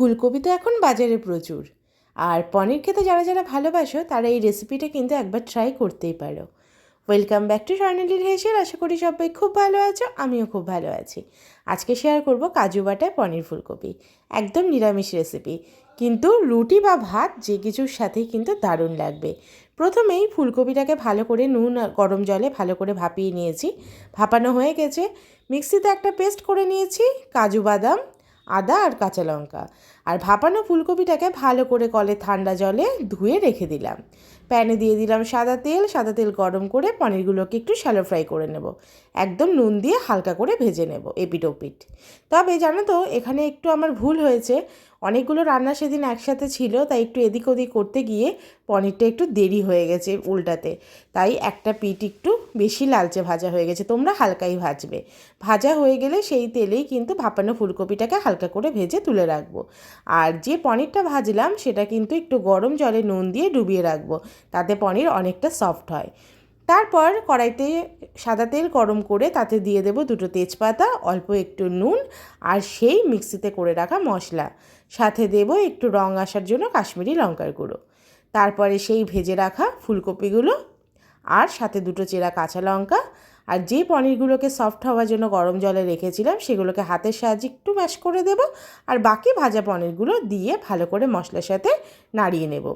ফুলকপি তো এখন বাজারে প্রচুর। আর পনির খেতে যারা যারা ভালোবাসো, তারা এই রেসিপিটা কিন্তু একবার ট্রাই করতেই পারো। ওয়েলকাম ব্যাক টু স্বর্ণলীর হেসের আশা করি সবাই খুব ভালো আছো, আমিও খুব ভালো আছি। আজকে শেয়ার করব কাজু বাটায় পনির ফুলকপি। একদম নিরামিষ রেসিপি কিন্তু রুটি বা ভাত যে কিছুর সাথেই কিন্তু দারুণ লাগবে। প্রথমেই ফুলকপিটাকে ভালো করে নুন গরম জলে ভালো করে ভাপিয়ে নিয়েছি। ভাপানো হয়ে গেছে। মিক্সিতে একটা পেস্ট করে নিয়েছি। কাজু বাদাম আদা আর কাঁচা লঙ্কা। আর ভাপানো ফুলকপিটাকে ভালো করে কলে ঠান্ডা জলে ধুয়ে রেখে দিলাম। প্যানে দিয়ে দিলাম সাদা তেল সাদা তেল গরম করে পনিরগুলোকে একটু শ্যালো ফ্রাই করে নেব। একদম নুন দিয়ে হালকা করে ভেজে নেব এপিট ওপিট তবে জানো তো, এখানে একটু আমার ভুল হয়েছে। অনেকগুলো রান্না সেদিন একসাথে ছিল, তাই একটু এদিক ওদিক করতে গিয়ে পনিরটা একটু দেরি হয়ে গেছে উল্টাতে। তাই একটা পিঠ একটু বেশি লালচে ভাজা হয়ে গেছে, তোমরা হালকাই ভাজবে। ভাজা হয়ে গেলে সেই তেলেই কিন্তু ভাপানো ফুলকপিটাকে হালকা করে ভেজে তুলে রাখব। আর যে পনিরটা ভাজলাম, সেটা কিন্তু একটু গরম জলে নুন দিয়ে ডুবিয়ে রাখব, তাতে পনির অনেকটা সফট হয়। তারপর কড়াইতে সাদা তেল গরম করে তাতে দিয়ে দেবো দুটো তেজপাতা, অল্প একটু নুন আর সেই মিক্সিতে করে রাখা মশলা। সাথে দেবো একটু রং আসার জন্য কাশ্মীরি লঙ্কার গুঁড়ো। তারপরে সেই ভেজে রাখা ফুলকপিগুলো আর সাথে দুটো চেরা কাঁচা লঙ্কা। আর যে পনিরগুলোকে সফট হওয়ার জন্য গরম জলে রেখেছিলাম, সেগুলোকে হাতের সাহায্যে একটু ম্যাশ করে দেব। আর বাকি ভাজা পনিরগুলো দিয়ে ভালো করে মশলার সাথে নাড়িয়ে নেব।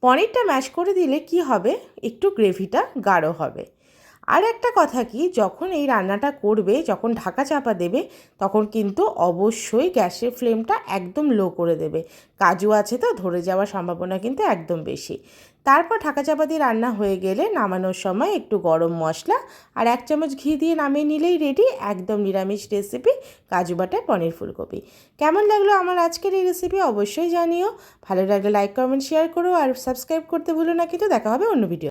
পনিরটা ম্যাশ করে দিলে কি হবে? একটু গ্রেভিটা গাঢ় হবে। আর একটা কথা কি, যখন এই রান্নাটা করবে, যখন ঢাকা চাপা দেবে, তখন কিন্তু অবশ্যই গ্যাসের ফ্লেমটা একদম লো করে দেবে। কাজু আছে তো, ধরে যাওয়ার সম্ভাবনা কিন্তু একদম বেশি। তারপর ঢাকা চাপা দিয়ে রান্না হয়ে গেলে নামানোর সময় একটু গরম মশলা আর এক চামচ ঘি দিয়ে নামিয়ে নিলেই রেডি একদম নিরামিষ রেসিপি কাজু বাটায় পনির ফুলকপি। কেমন লাগল আমার আজকের এই রেসিপি অবশ্যই জানিও। ভালো লাগলে লাইক কমেন্ট শেয়ার করো আর সাবস্ক্রাইব করতে ভুলো না, কিন্তু দেখা হবে অন্য ভিডিও